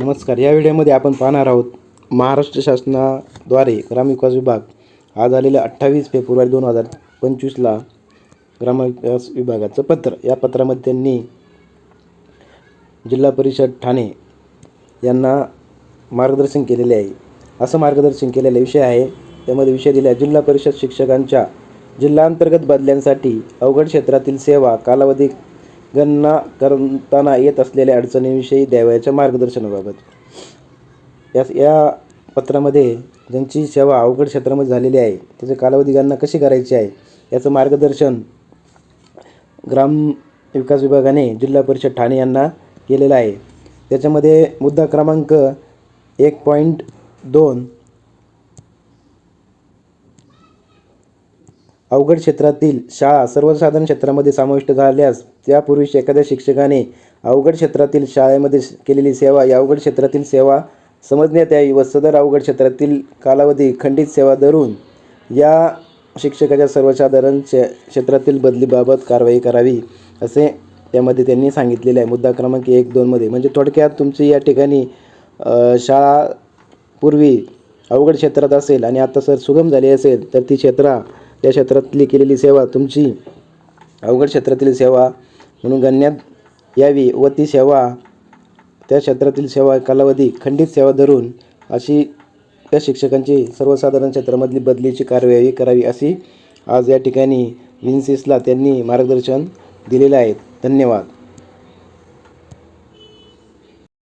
नमस्कार. या व्हिडिओमध्ये आपण पाहणार आहोत महाराष्ट्र शासनाद्वारे ग्रामविकास विभाग आज आलेल्या अठ्ठावीस फेब्रुवारी दोन हजार पंचवीसला ग्रामविकास विभागाचं पत्र. या पत्रामध्ये त्यांनी जिल्हा परिषद ठाणे यांना मार्गदर्शन केलेले आहे. असं मार्गदर्शन केलेला विषय आहे. त्यामध्ये विषय दिला आहे जिल्हा परिषद शिक्षकांच्या जिल्हांतर्गत बदल्यांसाठी अवघड क्षेत्रातील सेवा कालावधी गणना करताना येत असलेल्या अडचणींविषयी द्यावयाच्या मार्गदर्शनाबाबत. या या पत्रामध्ये ज्यांची सेवा अवघड क्षेत्रामध्ये झालेली आहे त्याचे कालावधी गणना कशी करायची आहे याचं मार्गदर्शन ग्राम विकास विभागाने जिल्हा परिषद ठाणे यांना केलेलं आहे. त्याच्यामध्ये मुद्दा क्रमांक एक पॉईंट दोन अवघड क्षेत्रातील शाळा सर्वसाधारण क्षेत्रामध्ये समाविष्ट झाल्यास त्यापूर्वीच एखाद्या शिक्षकाने अवघड क्षेत्रातील शाळेमध्ये केलेली सेवा या अवघड क्षेत्रातील सेवा समजण्यात यावी व सदर अवघड क्षेत्रातील कालावधी खंडित सेवा धरून या शिक्षकाच्या सर्वसाधारण क्षे क्षेत्रातील बदलीबाबत कारवाई करावी असे त्यामध्ये त्यांनी सांगितलेले आहे. मुद्दा क्रमांक एक दोनमध्ये म्हणजे थोडक्यात तुमची या ठिकाणी शाळा पूर्वी अवघड क्षेत्रात असेल आणि आता सर सुगम झाली असेल तर ती क्षेत्रा त्या क्षेत्रातली केलेली सेवा तुमची अवघड क्षेत्रातील सेवा म्हणून गणण्यात यावी व ती सेवा त्या क्षेत्रातील सेवा कालावधी खंडित सेवा धरून अशी त्या शिक्षकांची सर्वसाधारण क्षेत्रामधली बदलीची कार्यवाही करावी अशी आज या ठिकाणी विन्सिसला त्यांनी मार्गदर्शन दिलेलं आहे. धन्यवाद.